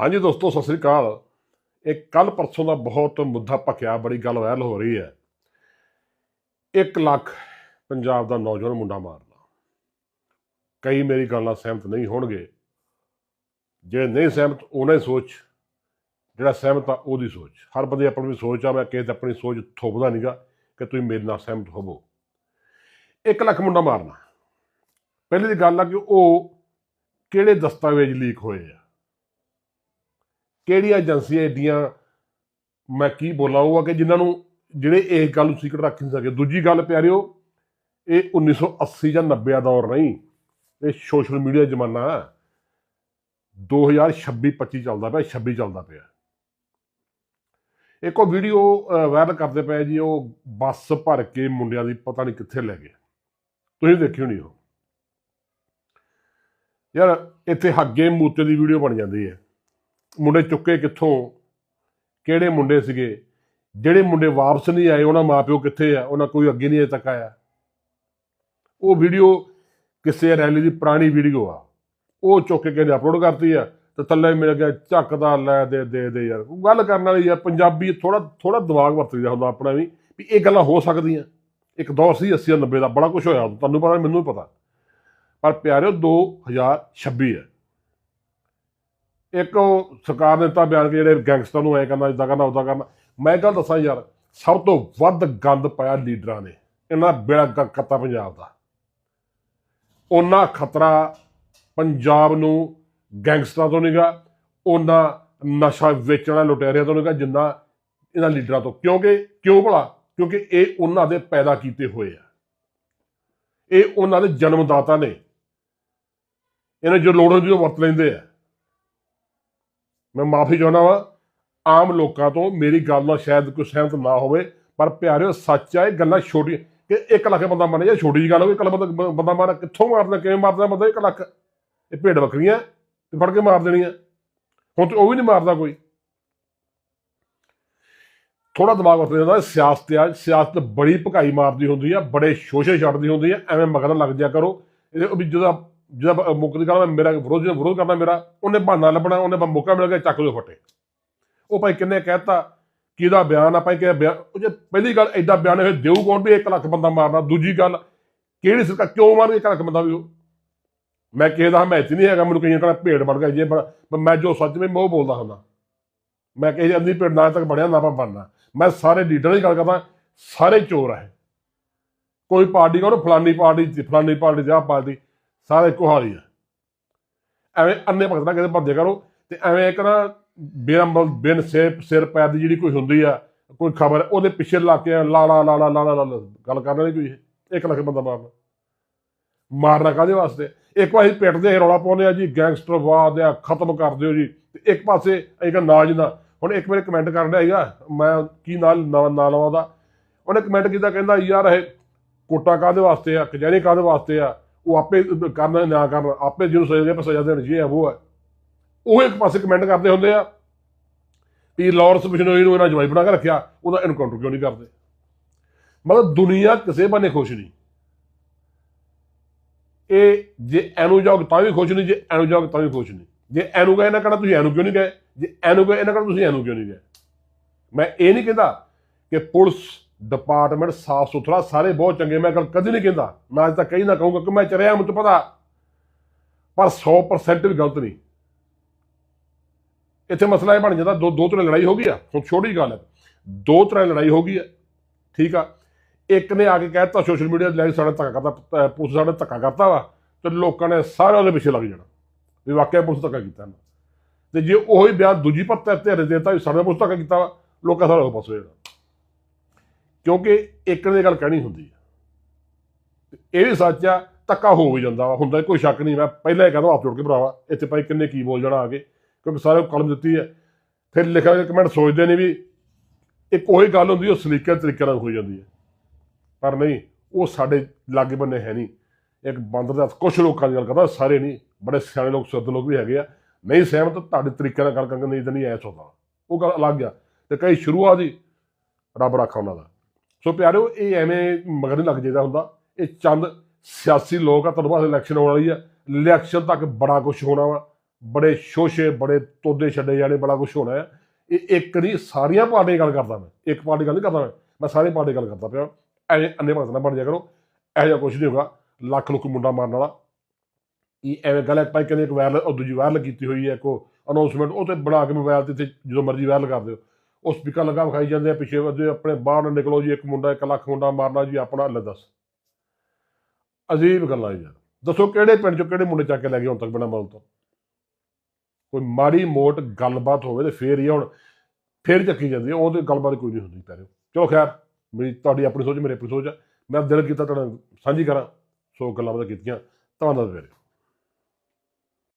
ਹਾਂਜੀ ਦੋਸਤੋ, ਸਤਿ ਸ੍ਰੀ ਅਕਾਲ। ਇਹ ਕੱਲ ਪਰਸੋਂ ਦਾ ਬਹੁਤ ਮੁੱਦਾ ਭਖਿਆ, ਬੜੀ ਗੱਲ ਵਾਇਰਲ ਹੋ ਰਹੀ ਹੈ। 1 ਲੱਖ ਪੰਜਾਬ ਦਾ ਨੌਜਵਾਨ ਮੁੰਡਾ ਮਾਰਨਾ ਕਈ ਮੇਰੀ ਗੱਲ ਨਾਲ ਸਹਿਮਤ ਨਹੀਂ ਹੋਣਗੇ। ਜਿਹੜੇ ਨਹੀਂ ਸਹਿਮਤ, ਉਹਨਾਂ ਹੀ ਸੋਚ। ਜਿਹੜਾ ਸਹਿਮਤ ਆ, ਉਹਦੀ ਸੋਚ। ਹਰ ਬੰਦੇ ਆਪਣੀ ਸੋਚ ਆ, ਮੈਂ ਕਿਸੇ ਤੇ ਆਪਣੀ ਸੋਚ ਥੋਪਦਾ ਨਹੀਂਗਾ ਕਿ ਤੁਸੀਂ ਮੇਰੇ ਨਾਲ ਸਹਿਮਤ ਹੋਵੋ। 1 ਲੱਖ ਮੁੰਡਾ ਮਾਰਨਾ। ਪਹਿਲੀ ਦੀ ਗੱਲ ਆ ਕਿ ਉਹ ਕਿਹੜੇ ਦਸਤਾਵੇਜ਼ ਲੀਕ ਹੋਏ ਆ? ਕਿਹੜੀਆਂ ਏਜੰਸੀਆਂ ਏਡੀਆਂ? ਮੈਂ ਕੀ ਬੋਲਾਂ ਉਹ ਆ ਕਿ ਜਿਨ੍ਹਾਂ ਨੂੰ ਜਿਹੜੇ ਇਹ ਗੱਲ ਨੂੰ ਸੀਕ੍ਰੇਟ ਰੱਖ ਨਹੀਂ ਸਕੇ। ਦੂਜੀ ਗੱਲ ਪਿਆਰਿਓ, ਇਹ 1980 ਜਾਂ 90 ਦਾ ਦੌਰ ਨਹੀਂ ਇਹ ਸੋਸ਼ਲ ਮੀਡੀਆ ਜ਼ਮਾਨਾ ਹੈ। 2026 25 ਚੱਲਦਾ ਪਿਆ 26 ਚੱਲਦਾ ਪਿਆ। ਇੱਕ ਉਹ ਵੀਡੀਓ ਵਾਇਰਲ ਕਰਦੇ ਪਏ ਜੀ, ਉਹ ਬੱਸ ਭਰ ਕੇ ਮੁੰਡਿਆਂ ਦੀ ਪਤਾ ਨਹੀਂ ਕਿੱਥੇ ਲੈ ਗਏ। ਤੁਸੀਂ ਦੇਖਿਓ ਨਹੀਂ ਉਹ। ਯਾਰ, ਇੱਥੇ ਹੱਗੇ ਮੂਤੇ ਦੀ ਵੀਡੀਓ ਬਣ ਜਾਂਦੀ ਹੈ। ਮੁੰਡੇ ਚੁੱਕੇ ਕਿੱਥੋਂ? ਕਿਹੜੇ ਮੁੰਡੇ ਸੀਗੇ? ਜਿਹੜੇ ਮੁੰਡੇ ਵਾਪਸ ਨਹੀਂ ਆਏ, ਉਹਨਾਂ ਮਾਪਿਓ ਕਿੱਥੇ ਆ? ਉਹਨਾਂ ਕੋਈ ਅੱਗੇ ਨਹੀਂ ਅਜੇ ਤੱਕ ਆਇਆ। ਉਹ ਵੀਡੀਓ ਕਿਸੇ ਰੈਲੀ ਦੀ ਪੁਰਾਣੀ ਵੀਡੀਓ ਆ। ਉਹ ਚੁੱਕ ਕੇ ਕਹਿੰਦੇ ਅਪਲੋਡ ਕਰਤੀ ਆ ਤੇ ਥੱਲੇ ਮਿਲ ਗਿਆ ਝੱਕਦਾ ਲੈ ਦੇ ਦੇ ਦੇ ਯਾਰ। ਗੱਲ ਕਰਨ ਵਾਲੀ ਆ ਪੰਜਾਬੀ ਥੋੜਾ ਥੋੜਾ ਦਿਮਾਗ ਵਰਤੀਦਾ ਹੁੰਦਾ ਆਪਣਾ ਵੀ ਵੀ ਇਹ ਗੱਲਾਂ ਹੋ ਸਕਦੀਆਂ। ਇੱਕ ਦੌਰ ਸੀ 80 90 ਦਾ ਬੜਾ ਕੁਝ ਹੋਇਆ, ਤੁਹਾਨੂੰ ਪਤਾ, ਮੈਨੂੰ ਵੀ ਪਤਾ। ਪਰ ਪਿਆਰਿਓ 2026 ਹੈ ਇੱਕ ਉਹ ਸਰਕਾਰ ਨੇ ਦਿੱਤਾ ਬਿਆਨ ਕਿ ਜਿਹੜੇ ਗੈਂਗਸਟਰ ਨੂੰ ਐ ਕਰਨਾ ਇਦਾਂ ਕਰਨਾ ਉਦਾਂ ਕਰਨਾ। ਮੈਂ ਇੱਕ ਗੱਲ ਦੱਸਾਂ ਯਾਰ, ਸਭ ਤੋਂ ਵੱਧ ਗੰਦ ਪਾਇਆ ਲੀਡਰਾਂ ਨੇ, ਇਹਨਾਂ ਦਾ ਬੇੜਾ ਗਰਕ ਪੰਜਾਬ ਦਾ। ਉਹਨਾਂ ਖਤਰਾ ਪੰਜਾਬ ਨੂੰ ਗੈਂਗਸਟਰਾਂ ਤੋਂ ਨਹੀਂਗਾ, ਉਹਨਾਂ ਨਸ਼ਾ ਵੇਚਣਾ ਲੁਟੇਰਿਆਂ ਤੋਂ ਨਹੀਂਗਾ, ਜਿੰਨਾ ਇਹਨਾਂ ਲੀਡਰਾਂ ਤੋਂ। ਕਿਉਂਕਿ, ਕਿਉਂ ਭਲਾ? ਕਿਉਂਕਿ ਇਹ ਉਹਨਾਂ ਦੇ ਪੈਦਾ ਕੀਤੇ ਹੋਏ ਆ। ਇਹ ਉਹਨਾਂ ਦੇ ਜਨਮਦਾਤਾ ਨੇ। ਇਹਨਾਂ ਜੋ ਲੋੜ ਹੁੰਦੀ ਉਹ ਵਰਤ ਲੈਂਦੇ ਆ। ਮੈਂ ਮਾਫੀ ਚਾਹੁੰਦਾ ਵਾਂ, ਆਮ ਲੋਕਾਂ ਤੋਂ ਮੇਰੀ ਗੱਲ ਨਾਲ ਸ਼ਾਇਦ ਕੋਈ ਸਹਿਮਤ ਨਾ ਹੋਵੇ, ਪਰ ਪਿਆਰਿਓ, ਸੱਚ ਆ, ਇਹ ਗੱਲਾਂ ਛੋਟੀਆਂ ਕਿ 1 ਲੱਖ ਬੰਦਾ ਮੰਨੇ ਜਾਂ ਛੋਟੀ ਜਿਹੀ ਗੱਲ ਹੋਵੇ, ਇੱਕ ਲੱਖ ਬੰਦਾ ਬੰਦਾ ਮਾਰ, ਕਿੱਥੋਂ ਮਾਰਦਾ ਕਿਵੇਂ ਮਾਰਦਾ ਬੰਦਾ 1 ਲੱਖ। ਇਹ ਭੇਡ ਬੱਕਰੀਆਂ ਤੇ ਫੜ ਕੇ ਮਾਰ ਦੇਣੀਆਂ। ਹੁਣ ਤੇ ਉਹ ਵੀ ਨਹੀਂ ਮਾਰਦਾ ਕੋਈ। ਥੋੜਾ ਦਿਮਾਗ ਵਰਤ ਜਾਂਦਾ, ਸਿਆਸਤ ਆ, ਸਿਆਸਤ ਬੜੀ ਭਕਾਈ ਮਾਰਦੀ ਹੁੰਦੀ ਆ, ਬੜੇ ਸ਼ੋਸ਼ੇ ਛੱਡਦੀ ਹੁੰਦੀ ਆ, ਐਵੇਂ ਮਗਰ ਲੱਗ ਜਾ ਕਰੋ। ਇਹ ਵੀ ਜਿਹਦਾ ਜਿਹਦਾ ਮੁੱਕਦੀ ਗੱਲ ਮੇਰਾ ਵਿਰੋਧ ਜਿਹਦਾ ਵਿਰੋਧ ਕਰਨਾ ਮੇਰਾ, ਉਹਨੇ ਬਹਾਨਾ ਲੱਭਣਾ, ਉਹਨੇ ਬਸ ਮੌਕਾ ਮਿਲ ਗਿਆ, ਚੱਕ ਲਓ ਫੱਟੇ। ਉਹ ਭਾਈ ਕਿੰਨੇ ਕਹਿਤਾ ਕਿਹਦਾ ਬਿਆਨ ਆ, ਭਾਈ ਕਿ ਬਿਆਨ ਜੇ ਪਹਿਲੀ ਗੱਲ ਐਡਾ ਬਿਆਨ ਹੋਏ ਦੇਊ ਕੌਣ ਵੀ 1 ਲੱਖ ਬੰਦਾ ਮਾਰਨਾ ਦੂਜੀ ਗੱਲ ਕਿਹੜੀ ਸਰਕਾਰ, ਕਿਉਂ ਮਾਰ 1 ਲੱਖ ਬੰਦਾ ਵੀ ਉਹ? ਮੈਂ ਕਿਸੇ ਦਾ ਹਮਾਇਤ ਨਹੀਂ ਹੈਗਾ, ਮੈਨੂੰ ਕਈਆਂ ਕਹਿੰਦਾ ਭੇਡ ਬਣ ਗਿਆ, ਜੇ ਪਰ ਮੈਂ ਜੋ ਸੱਚ ਮੈਂ ਉਹ ਬੋਲਦਾ ਹੁੰਦਾ। ਮੈਂ ਕਿਸੇ ਅੰਦੀ ਭੇਡ ਨਾ ਤੱਕ ਬਣਿਆ ਨਾ ਬਣਨਾ। ਮੈਂ ਸਾਰੇ ਲੀਡਰਾਂ ਦੀ ਗੱਲ ਕਰਦਾ, ਸਾਰੇ ਚੋਰ ਆ ਕੋਈ ਪਾਰਟੀ ਕਹੋ ਫਲਾਨੀ ਪਾਰਟੀ ਫਲਾਨੀ ਪਾਰਟੀ ਤੇ ਪਾਰਟੀ। ਸਾਰੇ ਇੱਕੋ ਹਾਲ ਹੀ ਆ। ਐਵੇਂ ਅੰਨੇ ਭਗਤ ਨਾ ਕਿਤੇ ਭਰਦੇ ਕਰੋ ਤੇ ਐਵੇਂ ਇੱਕ ਨਾ ਬੇਰੰਬਲ ਬਿਨ ਸਿਰ ਸਿਰ ਪੈਰ ਦੀ ਜਿਹੜੀ ਕੋਈ ਹੁੰਦੀ ਆ ਕੋਈ ਖਬਰ ਉਹਦੇ ਪਿੱਛੇ ਲਾ ਕੇ ਲਾ ਲਾ ਲਾ ਲਾ ਲਾ ਲਾ ਗੱਲ ਕਰਨ ਵਾਲੀ ਕੋਈ ਇੱਕ ਲੱਖ ਬੰਦਾ ਮਾਰਨਾ ਮਾਰਨਾ ਕਾਦੇ ਵਾਸਤੇ? ਇੱਕ ਵਾਰੀ ਪਿੱਟਦੇ ਸੀ, ਰੌਲਾ ਪਾਉਂਦੇ ਆ ਜੀ ਗੈਂਗਸਟਰ ਵਾਦ ਆ ਖਤਮ ਕਰ ਦਿਓ ਜੀ। ਤੇ ਇੱਕ ਪਾਸੇ ਇੱਕ ਨਾਜ ਨਾ ਹੁਣ ਇੱਕ ਮੇਰੇ ਕਮੈਂਟ ਕਰਨ ਰਿਹਾ ਹੈਗਾ ਮੈਂ ਕੀ ਨਾਲ ਨਾਂ ਲਵਾਂ ਉਹਦਾ? ਉਹਨੇ ਕਮੈਂਟ ਕੀਤਾ ਕਹਿੰਦਾ ਯਾਰ ਇਹ ਕੋਟਾ ਕਾਦੇ ਵਾਸਤੇ ਆ ਕਚਹਿਰੀ ਕਾਦੇ ਵਾਸਤੇ ਆ? ਉਹ ਆਪੇ ਕਰਨ, ਨਾ ਕਰਨ, ਆਪੇ ਜਿਹਨੂੰ ਸਜ਼ਾ ਦੇ ਪਰ ਸਜ਼ਾ ਦੇਣ ਜੀ ਉਹ ਹੈ ਉਹ ਇੱਕ ਪਾਸੇ ਕਮੈਂਟ ਕਰਦੇ ਹੁੰਦੇ ਆ ਵੀ ਲਾਰੈਂਸ ਬਿਸ਼ਨੋਈ ਨੂੰ ਇਹਨਾਂ ਜਵਾਈ ਬਣਾ ਕੇ ਰੱਖਿਆ, ਉਹਦਾ ਐਨਕਾਊਂਟਰ ਕਿਉਂ ਨਹੀਂ ਕਰਦੇ? ਮਤਲਬ ਦੁਨੀਆ ਕਿਸੇ ਬੰਨੇ ਖੁਸ਼ ਨਹੀਂ। ਇਹ ਜੇ ਐਨੂੰ ਜਾਓਗੇ ਤਾਂ ਵੀ ਖੁਸ਼ ਨਹੀਂ, ਜੇ ਐਨੂੰ ਜਾਓਗੇ ਤਾਂ ਵੀ ਖੁਸ਼ ਨਹੀਂ। ਜੇ ਐਨੂੰ ਗਏ ਨਾ ਕਹਿੰਦਾ ਤੁਸੀਂ ਐਨੂੰ ਕਿਉਂ ਨਹੀਂ ਗਏ ਜੇ ਐਨੂੰ ਗਏ ਇਹਨਾਂ ਕਹਿੰਦਾ ਤੁਸੀਂ ਐਨੂੰ ਕਿਉਂ ਨਹੀਂ ਗਏ ਮੈਂ ਇਹ ਨਹੀਂ ਕਹਿੰਦਾ ਕਿ ਪੁਲਿਸ ਡਿਪਾਰਟਮੈਂਟ ਸਾਫ਼ ਸੁਥਰਾ, ਸਾਰੇ ਬਹੁਤ ਚੰਗੇ, ਮੈਂ ਗੱਲ ਕਦੇ ਨਹੀਂ ਕਹਿੰਦਾ। ਮੈਂ ਅੱਜ ਤੱਕ ਕਹੀ ਨਾ ਕਹੂੰਗਾ ਕਿ ਮੈਂ ਚਰਿਆ, ਮੈਨੂੰ ਪਤਾ। ਪਰ 100% ਵੀ ਗਲਤ ਨਹੀਂ। ਇੱਥੇ ਮਸਲਾ ਇਹ ਬਣ ਜਾਂਦਾ, ਦੋ ਦੋ ਤਰ੍ਹਾਂ ਲੜਾਈ ਹੋ ਗਈ ਆ। ਹੁਣ ਛੋਟੀ ਗੱਲ ਹੈ। ਦੋ ਤਰ੍ਹਾਂ ਲੜਾਈ ਹੋ ਗਈ ਹੈ। ਠੀਕ ਆ? ਇੱਕ ਨੇ ਆ ਕੇ ਕਹਿਤਾ ਸੋਸ਼ਲ ਮੀਡੀਆ ਤੇ ਲੈ ਕੇ ਸਾਡਾ ਧੱਕਾ ਕਰਤਾ ਪੁਲਿਸ ਸਾਡਾ ਧੱਕਾ ਕਰਤਾ ਵਾ, ਤੇ ਲੋਕਾਂ ਨੇ ਸਾਰੇ ਉਹਦੇ ਪਿੱਛੇ ਲੱਗ ਜਾਣਾ। ਵੀ ਵਾਕਿਆ ਪੁਲਿਸ ਧੱਕਾ ਕੀਤਾ ਨਾ। ਤੇ ਜੇ ਉਹੀ ਬਿਆਨ ਦੂਜੀ ਪੱਤੇ ਤੇ ਦੇਤਾ, ਵੀ ਸਾਡੇ ਪੁਲਿਸ ਧੱਕਾ ਕੀਤਾ ਵਾ, ਲੋਕਾਂ ਸਾਰਾ ਉਹ ਪਾਸੇ ਹੋ ਜਾਣਾ। ਕਿਉਂਕਿ ਏਕੜ ਨੇ ਇਹ ਗੱਲ ਕਹਿਣੀ ਹੁੰਦੀ ਹੈ ਤੇ ਇਹ ਵੀ ਸੱਚ ਆ, ਧੱਕਾ ਹੋ ਵੀ ਜਾਂਦਾ ਵਾ, ਹੁੰਦਾ ਕੋਈ ਸ਼ੱਕ ਨਹੀਂ, ਮੈਂ ਪਹਿਲਾਂ ਹੀ ਕਹਿੰਦਾ ਆਪ ਜੋੜ ਕੇ ਭਰਾਵਾ, ਇੱਥੇ ਭਾਈ ਕਿੰਨੇ ਕੀ ਬੋਲ ਜਾਣਾ ਆ ਕੇ ਕਿਉਂਕਿ ਸਾਰੇ ਕਲਮ ਦਿੱਤੀ ਹੈ ਫਿਰ ਲਿਖਿਆ ਕਮੈਂਟ ਸੋਚਦੇ ਨੇ ਵੀ ਇੱਕ ਉਹੀ ਗੱਲ ਹੁੰਦੀ, ਉਹ ਸਲੀਕੇ ਤਰੀਕੇ ਨਾਲ ਹੋ ਜਾਂਦੀ ਹੈ ਪਰ ਨਹੀਂ, ਉਹ ਸਾਡੇ ਲਾਗੇ ਬੰਨੇ ਹੈ ਨਹੀਂ। ਇੱਕ ਬੰਦਰ ਦਾ ਕੁਝ ਲੋਕਾਂ ਦੀ ਗੱਲ ਕਰਦਾ, ਸਾਰੇ ਨਹੀਂ, ਬੜੇ ਸਿਆਣੇ ਲੋਕ, ਸੁੱਧ ਲੋਕ ਵੀ ਹੈਗੇ ਆ। ਨਹੀਂ ਸਹਿਮਤ, ਤੁਹਾਡੇ ਤਰੀਕੇ ਨਾਲ ਗੱਲ ਕਰਕੇ ਨਹੀਂ ਤਾਂ ਨਹੀਂ ਐਸ ਹੁੰਦਾ ਉਹ ਗੱਲ ਅਲੱਗ ਆ। ਤੇ ਕਈ ਸ਼ੁਰੂਆਤ ਹੀ ਰੱਬ ਰੱਖਾ ਉਹਨਾਂ ਦਾ। ਸੋ ਪਿਆਰਿਓ, ਇਹ ਐਵੇਂ ਮਗਰ ਨਹੀਂ ਲੱਗ ਜਾਈਦਾ ਹੁੰਦਾ। ਇਹ ਚੰਦ ਸਿਆਸੀ ਲੋਕ ਆ, ਤੁਹਾਨੂੰ ਬਾਅਦ ਇਲੈਕਸ਼ਨ ਆਉਣ ਵਾਲੀ ਆ। ਇਲੈਕਸ਼ਨ ਤੱਕ ਬੜਾ ਕੁਝ ਹੋਣਾ ਵਾ। ਬੜੇ ਸ਼ੋਸ਼ੇ, ਬੜੇ ਤੋਦੇ ਛੱਡੇ ਜਾਣੇ, ਬੜਾ ਕੁਝ ਹੋਣਾ ਹੈ ਇਹ ਇੱਕ ਨਹੀਂ, ਸਾਰੀਆਂ ਪਾਰਟੀਆਂ ਗੱਲ ਕਰਦਾ ਮੈਂ। ਇੱਕ ਪਾਰਟੀ ਗੱਲ ਨਹੀਂ ਕਰਦਾ ਮੈਂ। ਮੈਂ ਸਾਰੀ ਪਾਰਟੀ ਗੱਲ ਕਰਦਾ ਪਿਆ। ਐਵੇਂ ਅੰਨੇ ਭਗਤ ਨਾ ਬਣ ਜਾ ਕਰੋ। ਇਹੋ ਜਿਹਾ ਕੁਝ ਨਹੀਂ ਹੋਗਾ ਲੱਖ ਲੋਕ ਮੁੰਡਾ ਮਾਰਨ ਵਾਲਾ। ਇਹ ਐਵੇਂ ਗੱਲ ਹੈ ਭਾਈ ਕਹਿੰਦੇ ਇੱਕ ਵਾਇਰਲ ਉਹ ਦੂਜੀ ਵਾਇਰਲ ਕੀਤੀ ਹੋਈ ਹੈ ਕੋ ਅਨਾਉਂਸਮੈਂਟ ਉਹ ਤੇ ਬਣਾ ਕੇ ਮੋਬਾਈਲ ਤੇ ਇੱਥੇ ਜਦੋਂ ਮਰਜ਼ੀ ਵਾਇਰਲ ਕਰ ਦਿਓ। ਉਹ ਸਪੀਕਰ ਲਗਾ ਵਿਖਾਈ ਜਾਂਦੇ ਆ, ਪਿੱਛੇ ਵੱਧੇ ਆਪਣੇ ਬਾਹਰ ਨਾ ਨਿਕਲੋ ਜੀ, ਇੱਕ ਮੁੰਡਾ, ਇੱਕ ਲੱਖ ਮੁੰਡਾ ਮਾਰਨਾ ਜੀ, ਆਪਣਾ ਲੈ ਦੱਸ। ਅਜੀਬ ਗੱਲਾਂ ਯਾਰ ਦੱਸੋ ਕਿਹੜੇ ਪਿੰਡ ਚੋਂ ਕਿਹੜੇ ਮੁੰਡੇ ਚੱਕ ਕੇ ਲੈ ਗਏ ਹੁਣ ਤੱਕ ਬਿਨਾਂ ਮੌਤ ਤੋਂ? ਕੋਈ ਮਾੜੀ ਮੋਟ ਗੱਲਬਾਤ ਹੋਵੇ ਤੇ ਫੇਰ ਹੀ ਹੁਣ, ਫੇਰ ਚੱਕੀ ਜਾਂਦੀ ਹੈ ਉਹਦੇ ਗੱਲਬਾਤ ਕੋਈ ਨਹੀਂ ਹੁੰਦੀ ਪੈਰੇ ਚਲੋ ਖੈਰ, ਮੇਰੀ, ਤੁਹਾਡੀ ਆਪਣੀ ਸੋਚ, ਮੇਰੇ ਆਪਣੀ ਸੋਚ ਆ। ਮੈਂ ਦਿਲ ਕੀਤਾ ਤੁਹਾਡਾ ਸਾਂਝੀ ਕਰਾਂ, ਸੋ ਗੱਲਾਂ ਬਾਤਾਂ ਕੀਤੀਆਂ। ਧੰਨਵਾਦ ਵੀਰੇ